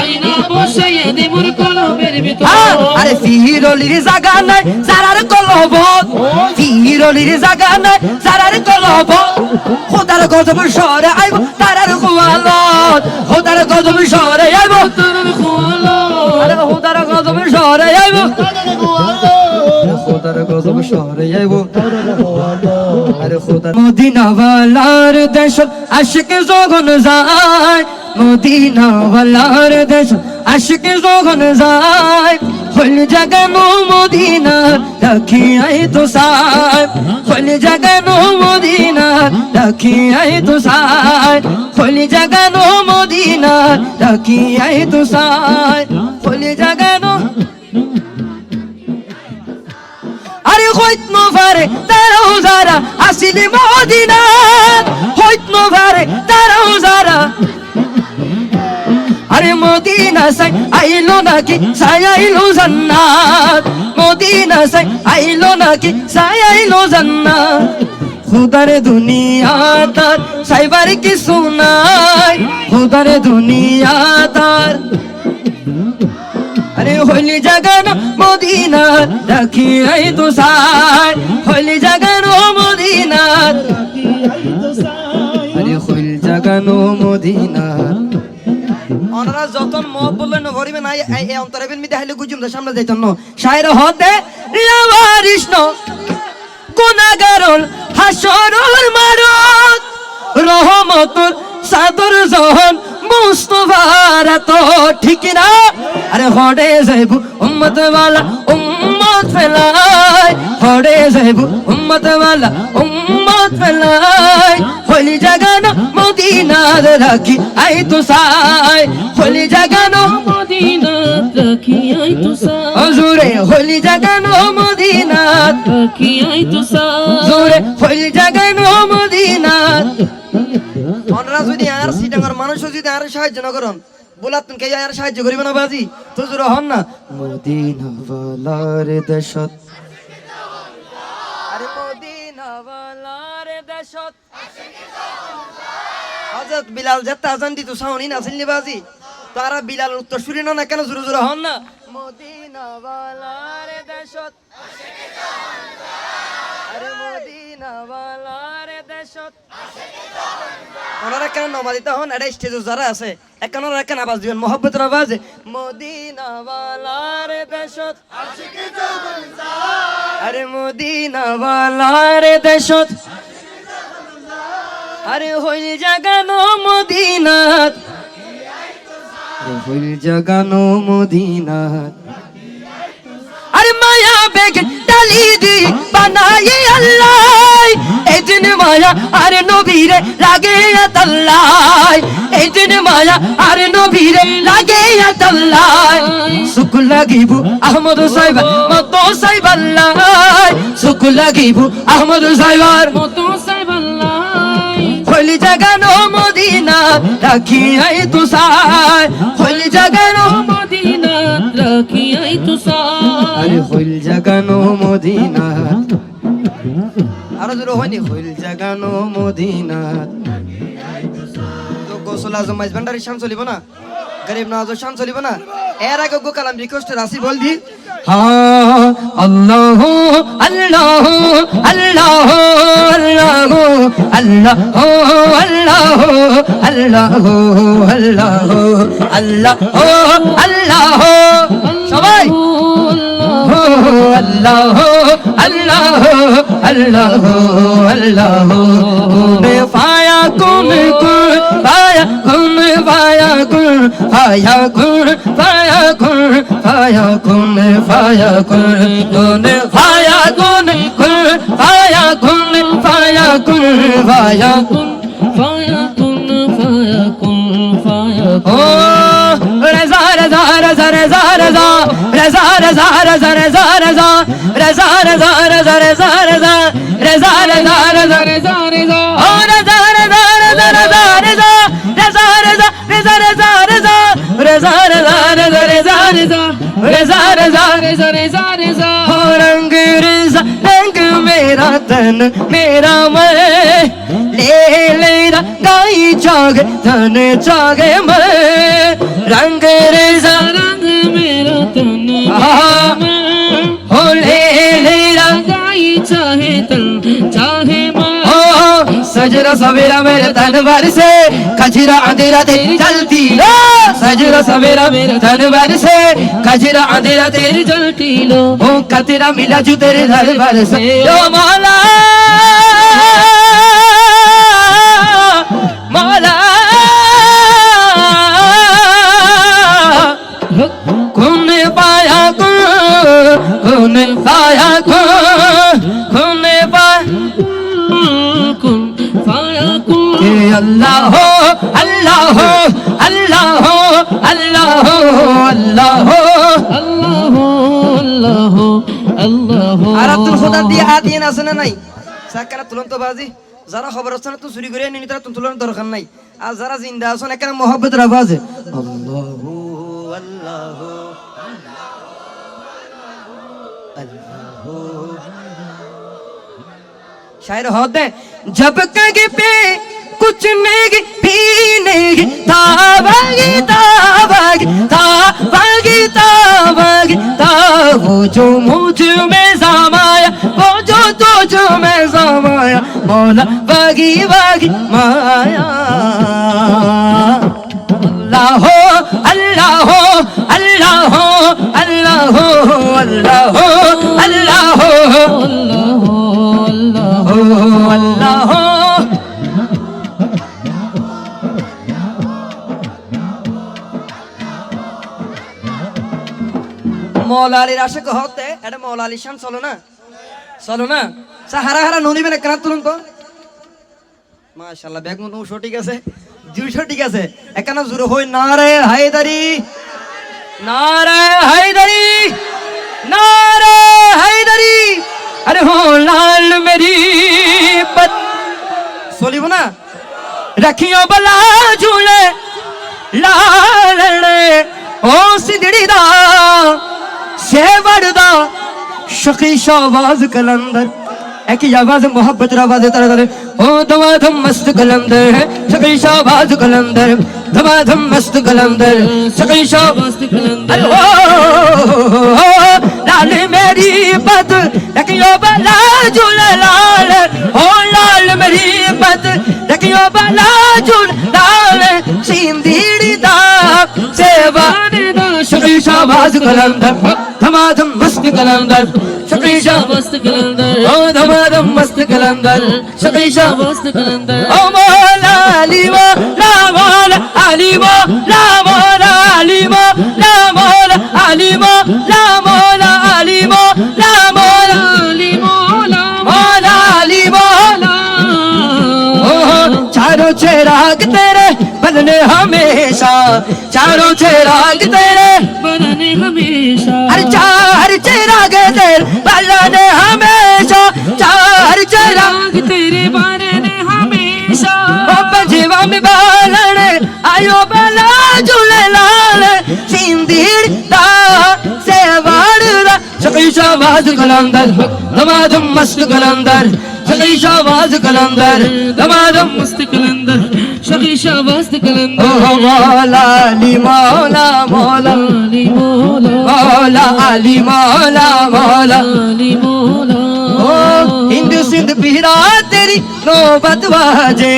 আইনা বসাইয়া দেবর কলবের ভিতর। হ্যাঁ, আরে ফিরলির জাগা নাই সারার কলব। ফিরলির জাগা নাই সারার কলব। খোদার গজব সরে আইব তারার গোয়ালত খোদার গজব সরে আইব। তোর খোয়ালো আরে খোদার গজব সরে আইব। খোদার গজব সরে আইব। আরে খোদার মদিনাওয়ালার দেশ, আশিক যখন যায়, মদিনাওয়ালার দেশ, আশিক যখন যায়, হল জাগানো মদিনা রাখি আই তো সাই হল জাগানো মদিনা রাখি আই তো সাই হল জাগানো মদিনা রাখি আই তো সাই হল জাগানো হইত নভারে তারাও যারা আসিলি মদিনা। হইত নভারে তারাও যারা আরে মদিনা সাই আইলো নাকি, সাই আইলো জান্নাত। মদিনা সাই আইলো নাকি, সাই আইলো জান্নাত। খুদার দুনিয়া তার সাইবার কি খুদার দুনিয়া তার আরে হইলি জাগানো মদিনা রাখি আই তো সাই হইলি জাগানো মদিনা আরে হইল জাগানো মদিনা ওনারা যতন মহ বললেন ভরিবে না এই অন্তরে বিন মিতে হাইলে গুজুম সামনে যাইতন। শায়র হতে রিয়াবারিষ্ণ গুনাগারল হাসরুল মারত রহমতুল সাদর জহন মুস্তফার তো ঠিক না? আরে হড়ে যাইব উম্মত ওয়ালা উম্মত ফেলাই। হড়ে যাইব উম্মত ওয়ালা উম্মত ফেলাই। হলি জাগানো মদিনার রাখি, আই তো সাই। হলি জাগানো মদিনা রাখি, আই তো সা হজুরে, হলি জাগানো মদিনাত রাখি, আই তো সা জোরে হলি জাগানো মদিনাত অনরা যদি আর সিটাঙ্গার মানুষ যদি আর সাহায্য না করন বলাত কে আর সাহায্য করিবে না বাজি? তো জোরে হন না। মদিনা ওয়ালার দেশত। আরে দেশত। হযরত বিলাল যেতে আজান দিত সাউনি না চিনলি বাজি? তারা বিলাল উত্তর শুনি না কেন জোরে জোরে হন না? মদিনা ওয়ালার দেশত। আরে মদিনা ওনারা কেন নমাদিতে হন এটা স্টেজে যারা আছে এখন ওরা কেন আওয়াজ দিবেন? মোহব্বতের আওয়াজ? দেশত। আরে মদিনা ওয়ালার দেশত। আরে হইল জাগানো মদিনাত। আরে হইল জাগানো মদিনাত। আরে মায়া বেগ ডালি দি বানাই আল্লাহ। এই দিন মায়া আরে নবীরে লাগে তাল্লাই এই দিন মায়া আরে নবীরে লাগে তাল্লাই সুখ লাগিব আহমদ সাহেব মত সাহেব আল্লাহ। সুখ লাগিব আহমদ সাহেবার মতো সাইবাল্লাই হলি জাগানো মদিনা রাখি আই তো সাই হলি জাগানো মদিনা রাখি আই তো সা আরে হইল জাগানো মদিনা আরও জোরে হয়নি হইল জাগানো মদিনা তো গোসল আজম ভান্ডারি শান চলিব না? গরিব নওয়াজ শান চলিব না? এর আগে গো রিকোয়েস্ট রাসি বল দি। আল্লাহ আল্লাহ আল্লাহ আল্লাহ আল্লাহ আল্লাহ আল্লাহ আল্লাহ আল্লাহ আল্লাহ। সবাই! আল্লাহ আল্লাহ আল্লাহ আল্লাহ ঘুমে পায়া ঘুম ঘুর পায়া ঘুম পায়া ঘুর পায়া ঘুর পায়া ঘুর পায়া ঘুম পায়া ঘুর رضا رضا رضا رضا رضا رضا رضا رضا رضا رضا رضا رنگ رضا رنگ میرا تن میرا میں لے لیرا گائی جاگے تن جاگے میں رنگ رضا رنگ میرا تن सजरा सवेरा मेरे तन भर से खजरा अंधेरा तेरी चलती लो सजरा सवेरा मेरे तन भर से खजरा अंधेरा तेरी तेरी जलती लो ओ कतरा मिला जू तेरे दरबार से ओ मौला मौला कौन पाया कौन कौन पाया कौन कुन के अल्लाह हो अल्लाह हो अल्लाह हो अल्लाह हो अल्लाह हो আল্লাহ আল্লাহ আল্লাহ আর আব্দুল খোদা দিয়ে হাত দিয়ে আছে না নাই সাকারা তুলন্ত বাজি যারা খবর আছে না তো চুরি করে নিনি তারা তুলনের দরকার নাই আর যারা জিন্দা আছেন এখানে মহব্বতের আওয়াজ আল্লাহু আল্লাহু शायर होते जब कगे पे کچھ نہیں بھی نہیں گی تھا باغی تھا باغی تھا باغی تھا باغی تھا وہ جو مجھ میں سامایا وہ جو تجھ میں سامایا مولا باغی باغی مایا اللہ ہو اللہ ہو اللہ ہو اللہ ہو اللہ ہو اللہ ہو اللہ ہو মৌলা আশেক হতে এটা মৌলা শান চলো না? চলো না? সা হারা হারা, ননি বেনে কেন তুলুন তো। মাশাআল্লাহ, ব্যাগ মতো ঠিক আছে, দুইশো ঠিক আছে। এখানে জুড়ে হই না রে হায়দারি হায়দারি, নারে হায়দারি। আরে হো, লাল মেরি চলিব না? রাখিও বলা ঝুলে, লাল রে, ও সিদড়ি দা زیور دا شقی شاواز کلندر ایک آواز محبت آواز تارا تارے او دھم مست کلندر ہے سکی شاہباز کلندر دوا دھم مست کلندر سکی شاہباز کلندر لال میری بد لکیو بلا جل لال او لال میری بد لکیو بلا جل لال سیندیڑی دا سیوانی سکی شاہباز کلندر دھما دھم مست کلندر سکی شاہ مست کلندر دھما دھم مست کلندر سکی شاہ चारों चेराग तेरे बनने हमेशा चारों चेराग तेरे बनने हमेशा हर चार चेराग तेरे बनने हमेशा चार चेराग तेरे पंजवा में बालण आयो बला झूले लाल सिंदीर दा सेवाड़ दा शकी शाहबाज कलंदर दमादम मस्त कलंदर शकी शाहबाज कलंदर दमादम मस्त कलंदर शकीशा मस्त ओ कलंदर मौला अली मौला मौला अली मोला मौला अली मौला मौला अली मोला ओ हिंद सिंध पीरा तेरी नौबत बाजे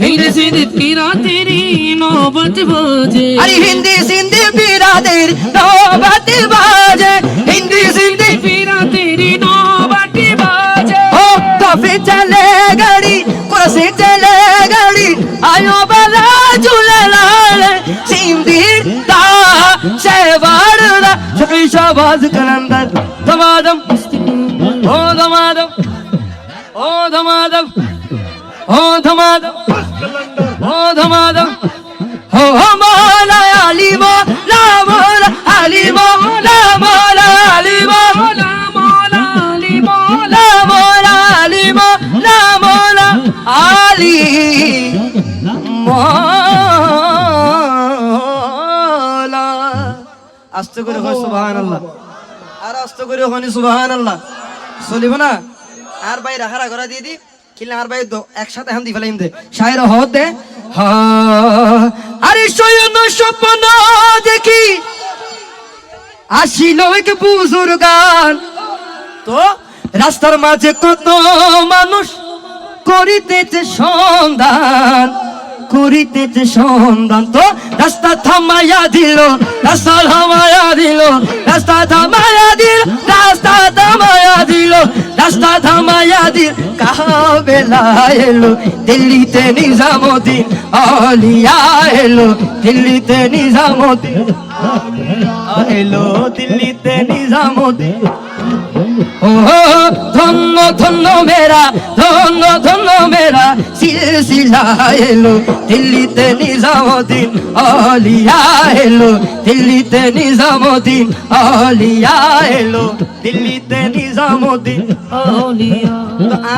हिंद सिंध पीरा तेरी नौबत बाजे अरे हिंदी सिंधी पीरा तेरी नौबत बाजे हिंदी सिंधी पीरा तेरी नौबत बाजे ओ काफी चले गड़ी कुर्सी चले गड़ी आयो बला झूले लाल सिंधी दा शेवाड़ दा शकी शाहबाज कलंदर दमादम ओ दमादम ओ दमादम ओ धमादम ओ धमादम हो हो मौला अली मौला मौला अली मौला मौला अली मौला मौला अली मौला মৌলা মৌলা আলী মৌলা মৌলা আলী মৌলা আস্তে করে হয় সুবাহান আল্লাহ আর আস্তে করে হনি সুবাহান আল্লাহ চলিব না আর ভাই রাখা রাখা দিয়ে দি। কিনলে আর ভাই একসাথে এখন দি ফেলাইম দে। শায়ের হ দে। আরে শয়ন স্বপ্ন দেখি। আসিল এক বুজুর্গান তো রাস্তার মাঝে কত মানুষ করিতেছে সন্ধান। করিতেছে সন্ধান তো, রাস্তা থামাইয়া দিল, রাস্তা থামাইয়া দিল, রাস্তা থামাইয়া দিল, রাস্তা থামাইয়া দিল, রাস্তা থামাইয়া দিল। কাবেলা এলো, দিল্লিতে নিজামুদ্দিন আলিয়া এলো, দিল্লিতে নিজামুদ্দিন। এলো দিল্লিতে নিজামুদ্দিন। ও ধন্য ধন্য মেরা ধন্য ধন্য মেরা সিলসিলা এলো দিল্লিতে নিজামুদ্দিন আলিয়া এলো দিল্লিতে নিজামুদ্দিন আলিয়া এলো দিল্লিতে নিজামুদ্দিন আউলিয়া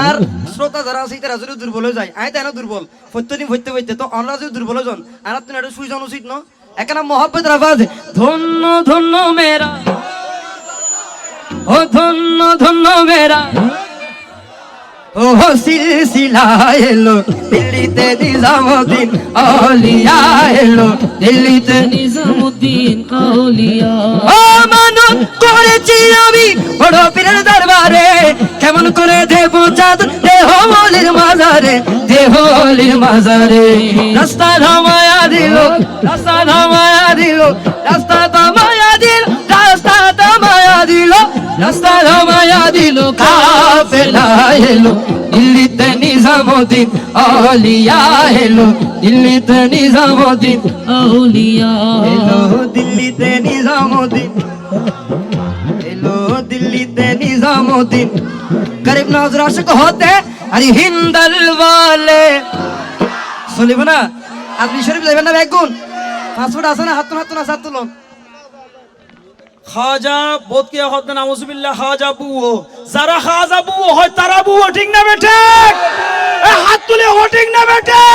আর শ্রোতা যারা আছে তারা যদি দুর্বল হয়ে যায় আয় তাই না দুর্বল। প্রত্যেকদিন হইতে হইতে তো আমরা যদি দুর্বল হয়ে যান আর আপনি এটা শুই যান উচিত ন? এখানে মহব্বত রাখা আছে ধন্য ধন্য মেরা ও ধন্য ধন্য মেরা ও সিলসিলা এলো দিল্লিতে নিজামুদ্দিন আলিয়া এলো দিল্লিতে নিজামুদ্দিন আউলিয়া। ও মানব করেছি আমি বড় পীরের দরবারে কেমন করে দেব চাঁদ দেহ বলির মাজারে দেহ বলির মাজারে। রাস্তা থামায়া দিল রাস্তা থামায়া দিল রাস্তা থামায়া দিল রাস্তা থামায়া দিল রাস্তা থামায়া দিল কাফেলা এলো দিল্লিতে নিজামুদ্দিন আলিয়া এলো দিল্লিতে নিজামুদ্দিন আউলিয়া এলো দিল্লিতে নিজামুদ্দিন এলো দিল্লিতে নিজামুদ্দিন। গরিব নজর আশিক হতে আরে হিন্দল ওয়ালে শুনিব না? আপনি শরীফ যাবেন না বেগুন? পাসপোর্ট আছে না? হাত হাত না সাত তুলুন খাজা বোধকে হতে নামজুবিল্লাহ খাজা বুও যারা খাজা বুও হয়, তারা বুও ঠিক না বেঠে হাত তুলে হো ঠিক না বেঠে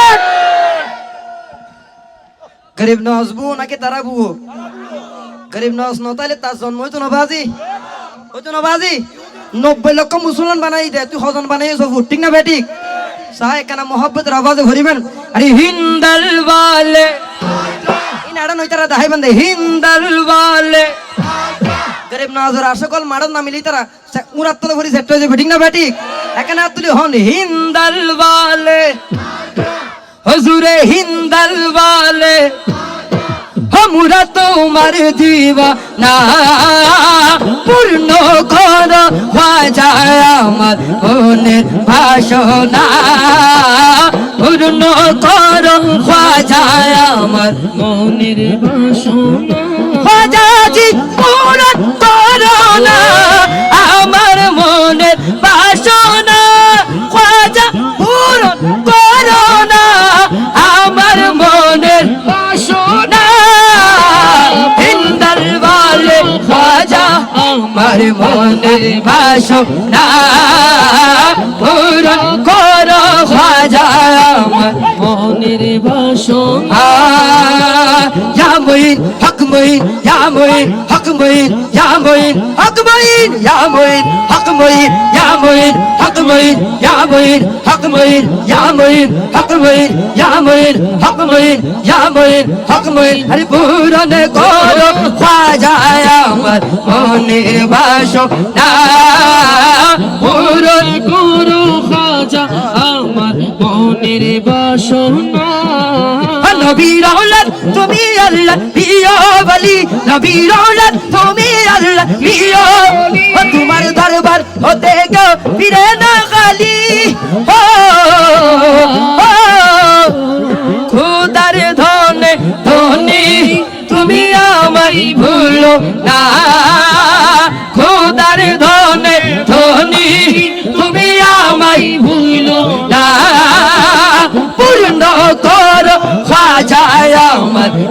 গরিব নজ বু নাকি তারা বুও গরিব নজ নতাইলে তার জন্ম হইতো না বাজি। হইতো না বাজি? নব্বই লক্ষ মুসলমান বানাই দে, তুই হজন বানাই সব ঠিক না বেঠিক সাহে কানা মোহব্বত আওয়াজে ভরিবেন? আরে হিন্দল ওয়ালে ನಾಡನ್ ಹೋಯ್ತಾರ ದಾಯಿ ಬಂದೆ ಹಿಂದಲ್ವಾಲೆ ಗರೀಬ್ ನಾಜರ್ ಅಶೋಕಲ್ ಮಾಡೋದ್ ನಮ್ ಇಲ್ಲಿತಾರ ಮೂರ್ ಹತ್ತದ ಹೊರಿ ಸೆಟ್ ಹೋಯ್ತು ಬಿಟ್ಟಿಂಗ್ ನಾ ಬ್ಯಾಟಿ ಯಾಕಂದ್ರೆ ಹತ್ತಲಿ ಹೊನ್ ಹಿಂದಲ್ವಾಲೆ ಹಜೂರೆ ಹಿಂದಲ್ವಾಲೆ আমরা তোমার পূর্ণ ঘর বাজায় আমার মনের ভাষণা পূর্ণ ঘর আমার মনের ভাষণা আমার মনের বাসনা পূরণ করো ভাজা আমার মনের Ya Muin, Hak Muin, Ya Muin, Hak Muin, Ya Muin, Hak Muin, Ya Muin, Hak Muin, Ya Muin, Hak Muin, Ya Muin, Hak Muin, Ya Muin, Hak Muin, Ya Muin, Hak Muin, Ya Muin, Hak Muin, Hari Puran Koro Khwaja Amar Mone Basho Na Puran Koro Khwaja Amar Mone Basho Na নবীর আওলাদ তুমি আল্লাহ প্রিয় বলি। নবীর আওলাদ তুমি আল্লাহ প্রিয় ও তোমার দরবার হতে গো ফিরে না খালি। ও খুদার ধনে ধনী, তুমি আমায় ভুলো না। খুদার ধনে ধনী, তুমি আমায় ভুলো না।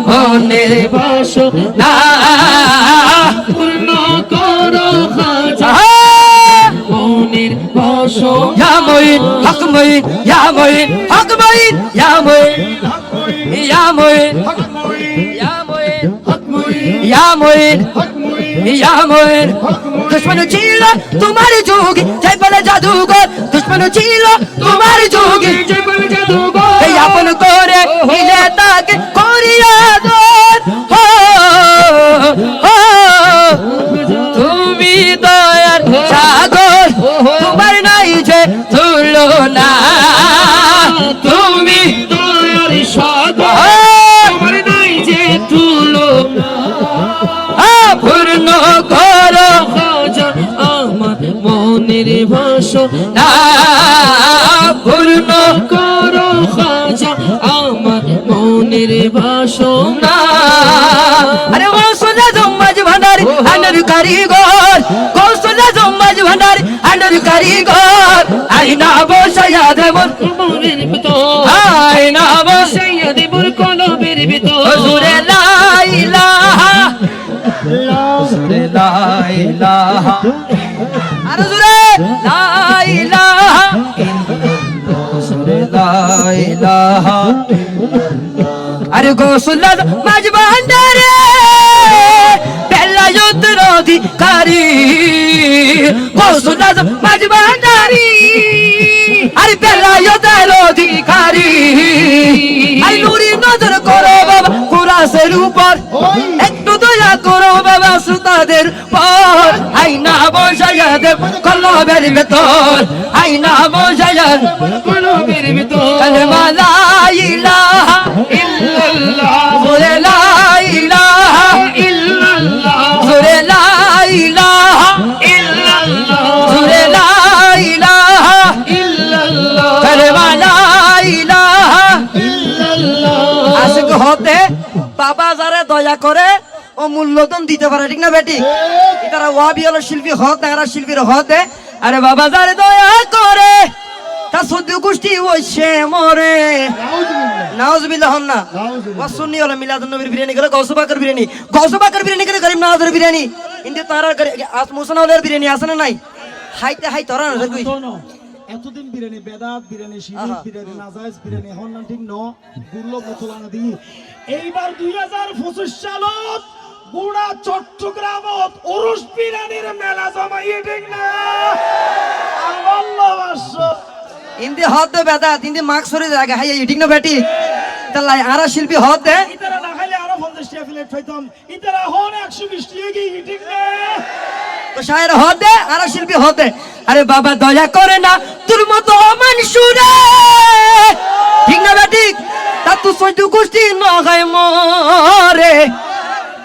মনে বসো না পূর্ণ করো মনের বসো ইয়া মঈন হক মঈন ইয়া মঈন হক মঈন ইয়া মঈন। ইয়া মঈন হক মঈন। ইয়া মঈন হক মঈন। ইয়া মঈন। হক ইয়াময়ের দুশ্মন ছিল তোমার যোগী যাই বলে জাদুঘর, দুশ্মন ছিল তোমার যোগী। এই আপন করে হিলে তাকে করিয়া দর তুমি দয়ার সাগর, তোমার নাই যে তুলনা কারিগর কৌশল্যা জম্মাজ ভান্ডারি আন্ডার কারিগর। আইনা মনের ভিতর। আইনা বস বসাইয়া দেবর কলবের ভিতর। হুজুরে লা ইলাহা হুজুরে লা ইলাহা আর হুজুরে লা ইলাহা হুজুরে লা ইলাহা আরে গোসুল্লা মাঝ ভান্ডারে যুদ্ধর অধিকারী গোসুল্লা মাঝ ভান্ডারি। আরে বেলা যুদ্ধের আরে নুরি নজর করো বাবা কুরাসের উপর। একটু দয়া করো বাবা সুতাদের পর। আইনা বসাইয়া দেব কলবের ভেতর। আইনা বসাইয়া কলবের ভিতর। কালেমা লা ইলাহা ইল্লাল্লাহ। জোরে লা ইলাহা ইল্লাল্লাহ। লা ইলাহা ইল্লাল্লাহ। জোরে লা ইলাহা ইল্লাল্লাহ। কালেমা লা ইলাহা ইল্লাল্লাহ। আশিক হতে বাবা যারে দয়া করে ও মূল্যদন দিতে পারে ঠিক না বেটি? তারা ওয়াবি হলো শিল্পী হত এরা শিল্পীর হতে আরে বাবা যারে দয়া করে তা সদ্য গোষ্ঠী সে মরে। নাউজুবিল্লাহ। হন না? ওয়াসুন্নি হলো মিলাদুন নবীর বিরিয়ানি করে গৌসবাকর বিরিয়ানি। গৌসবাকর বিরিয়ানি করে গরিব নওয়াজের বিরিয়ানি। তারা বিরিয়ানি আছে না নাই? হাইতে হাই তোরা নজর কই এতদিন বিরিয়ানি বেদাত বিরিয়ানি শিবির বিরিয়ানি নাজাইজ বিরিয়ানি হন না ঠিক ন? গুল্লো মতলানা দি। এইবার দুই হাজার পঁচিশ সালত গুড়া চট্টগ্রামত উরুস বিরিয়ানির মেলা জমাইয়ে ঠিক না? লবাস্য ইন্দি দে বেদা তিনদি মার্কস সরে জায়গা হাই ঠিক না বেটি। তাহলে আরা শিল্পী হতে ইতারা না খাইলে আরও পঞ্চাশ টাকা প্লেট খাইতাম। ইতারা হন একশো বিশ টাকা কি ঠিক না? তো শায়ের হতে আরা শিল্পী হতে আরে বাবা দয়া করে না তোর মতো মানুষুরে ঠিক না বেটি? তা তুই সহ্য গোষ্ঠী নগায় মরে।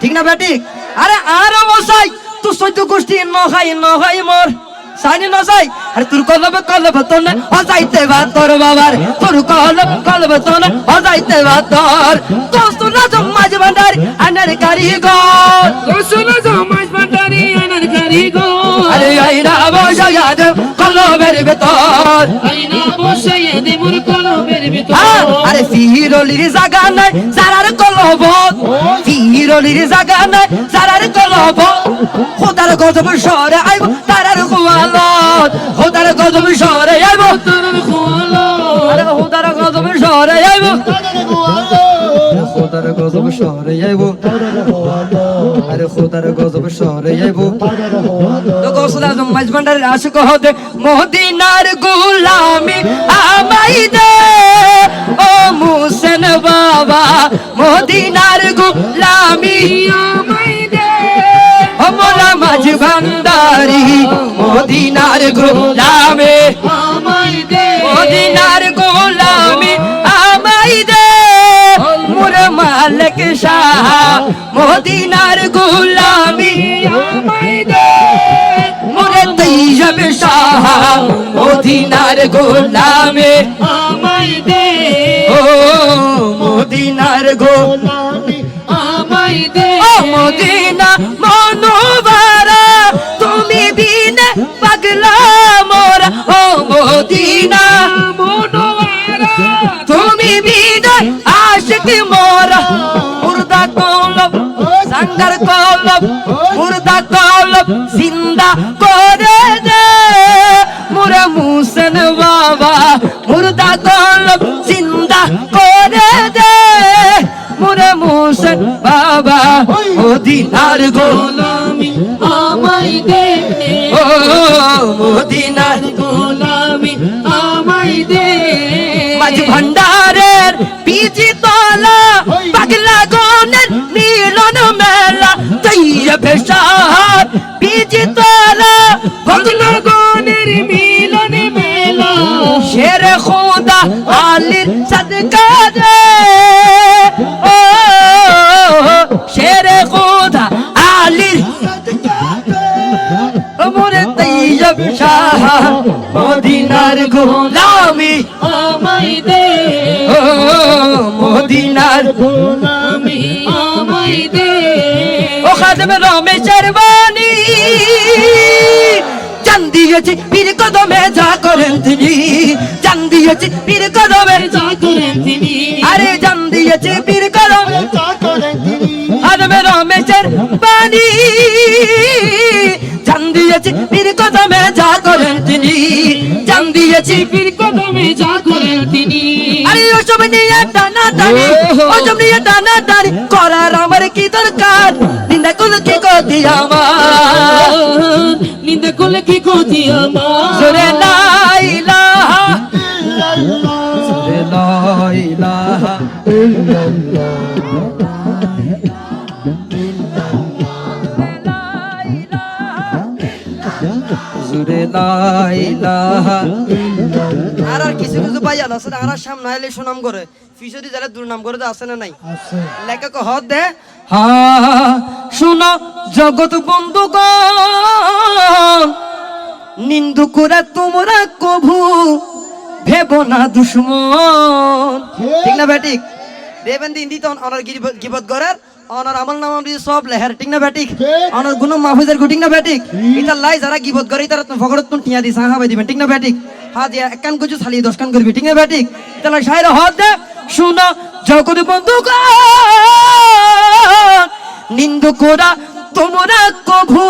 ঠিক না বেটি? আরে আর মশাই তুই সহ্য গোষ্ঠী নগাই নগাই মর। সাইনি নসাই আরে তোর কলব কলব তোনে অজাইতে বা তোর বাবার। তোর কলব কলব তোনে অজাইতে বা তোর। তো না জম্মাজ ভান্ডারি আনার কারিগর। রসুল সমাজ ভান্ডারি আনার কারিগর। আরে আইরা বসা যাদ কলবের ভেতর। আরে ফিরলির জাগা নাই সারার কলব। ফিরলির জাগা নাই সারার কলব। খোদার গজব সরে আইব তারার গোয়ালত খোদার গজব সরে আইব। তারার খোলা আরে খোদার গজব সরে আইব। খোদার গজব সরে আইব আরে খোদার গজব সরে আইব তো গৌসুল আজম মাঝভান্ডারের আশুক হতে মদিনার গুলামি আমাই দে। ও মুসেন বাবা মদিনার গুলামি আমায় দে। ও মোলা মাঝ ভান্ডারি মদিনার গুলামি আমায় দে। মদিনার মদিনার গোলামি মোরে তৈয়ব শাহ মদিনার গোলামি ও মদিনার গোলামি আমায় দে। ও মদিনা মনোবারা তুমি বিনে পাগলা মোরা। ও মদিনা মনোয়ারা, তুমি বিদায় আশিক মোরা। সাঙ্গার কলব মুর্দা কলব জিন্দা করে দে। মুরা মুসেন বাবা, মুর্দা কলব জিন্দা করে দে। মুরা মুসেন বাবা, মদিনার গোলামি আমায় দে। ও মদিনার গোলামি আমায় দে। মাঝ ভান্ডারের পিজি তলা মেলা তৈয় বেশার পিজি তলা পাগলা গনের মিলনে মেলা। শের খুদা আলীর সদকা রে ও শের খুদা আলীর মোরে তৈয়ব শাহ মদিনার গোলামি। আমায় দে। ও মদিনার গোলামি। আমায় দে। ও খাদম রমেশের বাণী। জান দিয়েছি পীর কদমে যা করেন তিনি। জান দিয়েছি পীর কদমে যা করেন তিনি। আরে জান দিয়েছি পীর কদমে খাদম রমেশের বাণী। জান দিয়েছি পীর কদমে যা করেন তিনি। জান দিয়েছি পীর কদমে যা করেন তিনি। আরে ওসব নিয়ে টানা টানি ওসব নিয়ে টানা টানি করার আমার কি দরকার? নিন্দা করলে কি আমার? নিন্দা করলে কি ক্ষতি আমার? জোরে লা জোরে লা ইলাহা জোরে লা ইলাহা আর আর কিছু কিছু ভাই আছে আর আর সামনে আইলে সুনাম করে। ফিসদি যারা দুর্নাম করে তো আছে না নাই? লেখক হদ দে। হা শুনো জগৎ বন্ধুগণ নিন্দু করে তোমরা কভু ভেব না দুশ্মন। ঠিক না বেটিক দেবেন দিন দিত অনার গিবত করার অনার আমল নাম আমরি সব লেহার ঠিক না বেটিক অনার গুণ মাহফুজের গুটিক না বেটিক এটা লাই যারা গিবত করে তারা ফকরত তুন টিয়া দি সাহা দিবেন ঠিক না বেটিক হা দিয়া এক কান কুচু ছালিয়ে দশ কান করবি ঠিক না বেটিক তাহলে সাইরা হদ দে শুনো জগৎ বন্ধুগণ। নিন্দু করা তোমরা কভু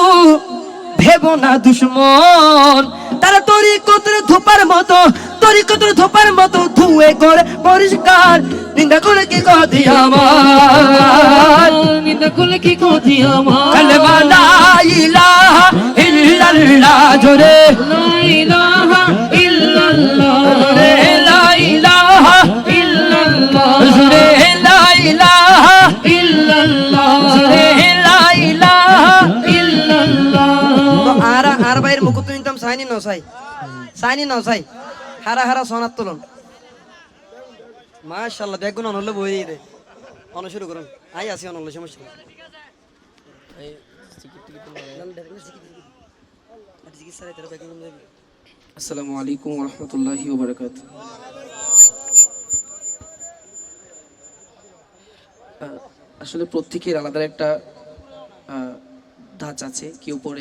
ভেব না দুশ্মন। তারা তরি কতরে ধোপার মতো তরি কতরে ধোপার মতো ধুয়ে করে পরিষ্কার নিন্দা করে কি কদি আমার? নিন্দা করলে কি ক্ষতি আমার? কালেমা লা ইলাহা ইল্লাল্লাহ জোরে লা ইলাহা ইল্লাল্লাহ জোরে লা ইলাহা ইল্লাল্লাহ জোরে লা ইলাহা ইল্লাল্লাহ জোরে লা ইলাহা ইল্লাল্লাহ তো আর বাইর মুকুত নিতাম সাইনি ন সাই। সাইনি ন সাই। হারা হারা সোনার তুলন। মাশাআল্লাহ বেগুন অনলে বই রে অন শুরু করুন। আই আসি অনলে সমস্যা নেই। আসসালামু আলাইকুম রহমতুল্লাহি ওবরাকাত আসলে প্রত্যেকের আলাদা একটা আহ, ধাঁচ আছে কেউ পরে